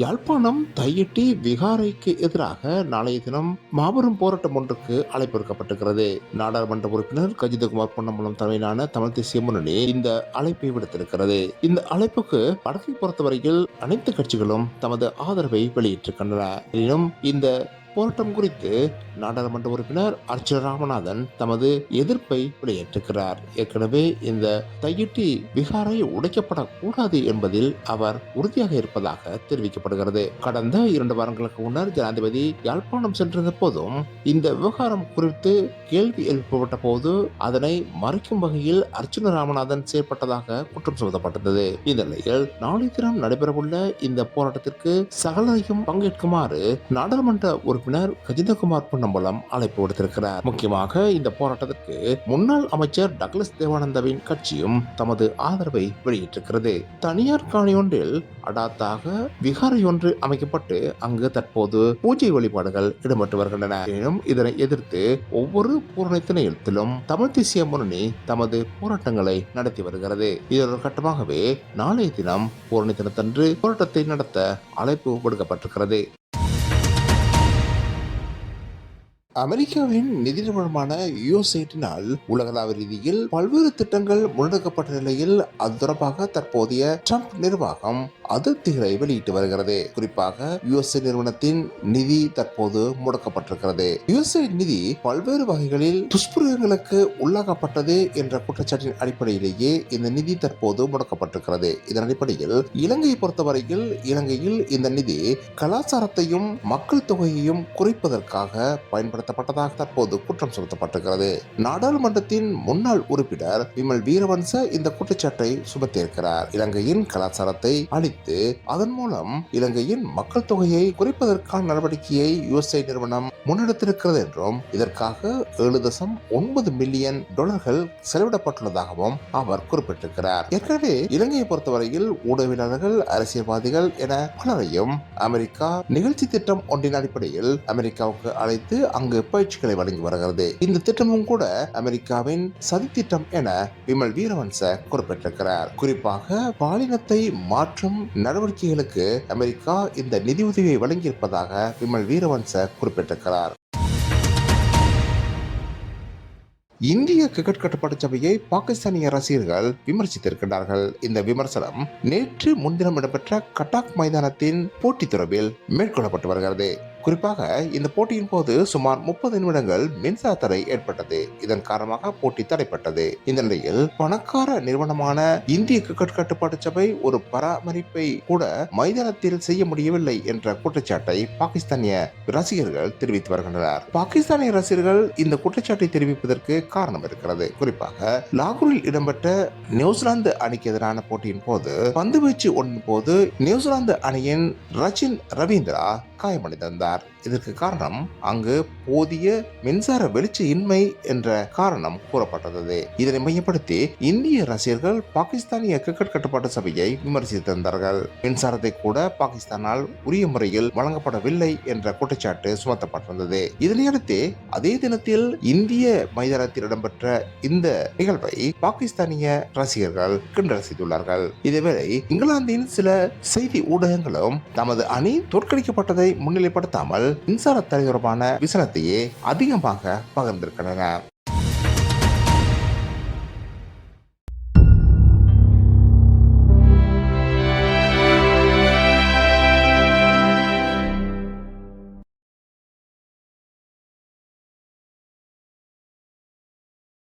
யாழ்ப்பாணம் தையிட்டி விகாரைக்கு எதிராக நாளைய தினம் மாபெரும் போராட்டம் ஒன்றுக்கு அழைப்பு விடுக்கப்பட்டிருக்கிறது. நாடாளுமன்ற உறுப்பினர் கஜிதகுமார் பொன்னம்பலம் தலைமையிலான தமிழ் தேசிய முன்னணி இந்த அழைப்பை விடுத்திருக்கிறது. இந்த அழைப்புக்கு வடக்கை பொறுத்தவரையில் அனைத்து கட்சிகளும் தமது ஆதரவை வெளியிட்டிருக்கின்றன. எனினும் இந்த போராட்டம் குறித்து நாடாளுமன்ற உறுப்பினர் அர்ச்சன ராமநாதன் தமது எதிர்ப்பை வெளியேற்றுகிறார். ஏற்கனவே இந்த தையிட்டி விகாரை உடைக்கப்படக்கூடாது என்பதில் அவர் உறுதியாக இருப்பதாக தெரிவிக்கப்படுகிறது. கடந்த இரண்டு வாரங்களுக்கு முன்னர் ஜனாதிபதி யாழ்ப்பாணம் சென்றிருந்த போதும் இந்த விவகாரம் குறித்து கேள்வி எழுப்பப்பட்ட போது அதனை மறைக்கும் வகையில் அர்ச்சன ராமநாதன் செயற்பட்டதாக குற்றம் சுமத்தப்பட்டது இந்த நிலையில் நாளை தினம் நடைபெறவுள்ள இந்த போராட்டத்திற்கு சகலரையும் பங்கேற்குமாறு நாடாளுமன்ற ஒரு உறுப்பினர் கஜிதகுமார் பொன்னம்பலம் அழைப்பு விடுத்திருக்கிறார். முக்கியமாக இந்த போராட்டத்திற்கு முன்னாள் அமைச்சர் டக்ளஸ் தேவானந்தாவின் கட்சியும் தமது ஆதரவை வெளியிட்டிருக்கிறது. தனியார் காணியொன்றில் அடாத்தாக விகாரை ஒன்று அமைக்கப்பட்டு அங்கு தற்போது பூஜை வழிபாடுகள் இடம்பெற்று வருகின்றன. எனினும் இதனை எதிர்த்து ஒவ்வொரு பூரணத்தினத்திலும் தமிழ் தேசிய முன்னணி தமது போராட்டங்களை நடத்தி வருகிறது. இதொரு கட்டமாகவே நாளைய தினம் பூரணி தினத்தன்று போராட்டத்தை நடத்த அழைப்பு விடுக்கப்பட்டிருக்கிறது. அமெரிக்காவின் நிதி நிறுவனமான யுஎஸ்ஐட்டினால் உலகளாவிய ரீதியில் பல்வேறு திட்டங்கள் முன்னெடுக்கப்பட்ட நிலையில் அது தொடர்பாக தற்போதைய ட்ரம்ப் நிர்வாகம் அதிருப்திகளை வெளியிட்டு வருகிறது. குறிப்பாக யுஎஸ்ஏ நிறுவனத்தின் நிதி தற்போது முடக்கப்பட்டிருக்கிறது. யுஎஸ்ஏ நிதி பல்வேறு வகைகளில் துஷ்பிரயோகங்களுக்கு உள்ளாக்கப்பட்டது என்ற குற்றச்சாட்டின் அடிப்படையிலேயே இந்த நிதி தற்போது முடக்கப்பட்டிருக்கிறது. இதன் அடிப்படையில் இலங்கையை பொறுத்தவரையில் இலங்கையில் இந்த நிதி கலாச்சாரத்தையும் மக்கள் தொகையையும் குறைப்பதற்காக பயன்படுத்தப்பட்டதாக தற்போது குற்றம் சுமத்தப்பட்டிருக்கிறது. நாடாளுமன்றத்தின் முன்னாள் உறுப்பினர் விமல் வீரவன்ச இந்த குற்றச்சாட்டை சுமத்தியிருக்கிறார். இலங்கையின் கலாச்சாரத்தை அழித்து அதன் மூலம் இலங்கையின் மக்கள் தொகையை குறைப்பதற்கான நடவடிக்கையை யுஎஸ்ஐ நிறுவனம் முன்னெடுத்திருக்கிறது என்றும் இதற்காக ஏழு தசம் ஒன்பது மில்லியன் டாலர்கள் செலவிடப்பட்டுள்ளதாகவும் அவர் குறிப்பிட்டிருக்கிறார். ஏற்கனவே இலங்கையை பொறுத்தவரையில் ஊடகவியலாளர்கள் அரசியல்வாதிகள் என பலரையும் அமெரிக்கா நிகழ்ச்சி திட்டம் ஒன்றின் அடிப்படையில் அமெரிக்காவுக்கு அழைத்து அங்கு பயிற்சிகளை வழங்கி வருகிறது. இந்த திட்டமும் கூட அமெரிக்காவின் சதித்திட்டம் என விமல் வீரவன்ச குறிப்பிட்டிருக்கிறார். குறிப்பாக பாலினத்தை மாற்றும் நடவடிக்கைகளுக்கு அமெரிக்கா இந்த நிதியுதவியை வழங்கியிருப்பதாக விமல் வீரவன்ச குறிப்பிட்டிருக்கிறார். இந்திய கிரிக்கெட் கட்டுப்பாட்டு சபையை பாகிஸ்தானிய ரசிகர்கள் விமர்சித்திருக்கிறார்கள் இந்த விமர்சனம் நேற்று முன்தினம் இடம்பெற்ற கட்டாக் மைதானத்தின் போட்டி தொடர்பில் மேற்கொள்ளப்பட்டு வருகிறது. குறிப்பாக இந்த போட்டியின் போது சுமார் முப்பது நிமிடங்கள் மின்சார தடை ஏற்பட்டது. இதன் காரணமாக போட்டி தடைப்பட்டது. இந்த நிலையில் பணக்கார நிறுவனமான இந்திய கிரிக்கெட் கட்டுப்பாட்டு சபை ஒரு பராமரிப்பை கூட மைதானத்தில் செய்ய முடியவில்லை என்ற குற்றச்சாட்டை பாகிஸ்தானிய ரசிகர்கள் தெரிவித்து வருகின்றனர். பாகிஸ்தானிய ரசிகர்கள் இந்த குற்றச்சாட்டை தெரிவிப்பதற்கு காரணம் இருக்கிறது. குறிப்பாக லாகூரில் இடம்பெற்ற நியூசிலாந்து அணிக்கு எதிரான போட்டியின் போது பந்து வீச்சு ஒன்றின் போது நியூசிலாந்து அணியின் ரச்சின் ரவீந்திரா காயமடைந்திருந்தார். sehat. இதற்கு காரணம் அங்கு போதிய மின்சார வெளிச்ச இன்மை என்ற காரணம் கூறப்பட்டது. இதனை மையப்படுத்தி இந்திய ரசிகர்கள் பாகிஸ்தானிய கிரிக்கெட் கட்டுப்பாட்டு சபையை விமர்சித்திருந்தார்கள். மின்சாரத்தை கூட பாகிஸ்தானால் உரிய முறையில் வழங்கப்படவில்லை என்ற குற்றச்சாட்டு சுமத்தப்பட்டிருந்தது. இதனையடுத்து அதே தினத்தில் இந்திய மைதானத்தில் இடம்பெற்ற இந்த நிகழ்வை பாகிஸ்தானிய ரசிகர்கள் கிண்டல் செய்துள்ளார்கள் இதேவேளை இங்கிலாந்தின் சில செய்தி ஊடகங்களும் தமது அணி தோற்கடிக்கப்பட்டதை முன்னிலைப்படுத்தாமல் மின்சார தடை தொடர்பான விசனத்தையே அதிகமாக பகிர்ந்திருக்கின்றன.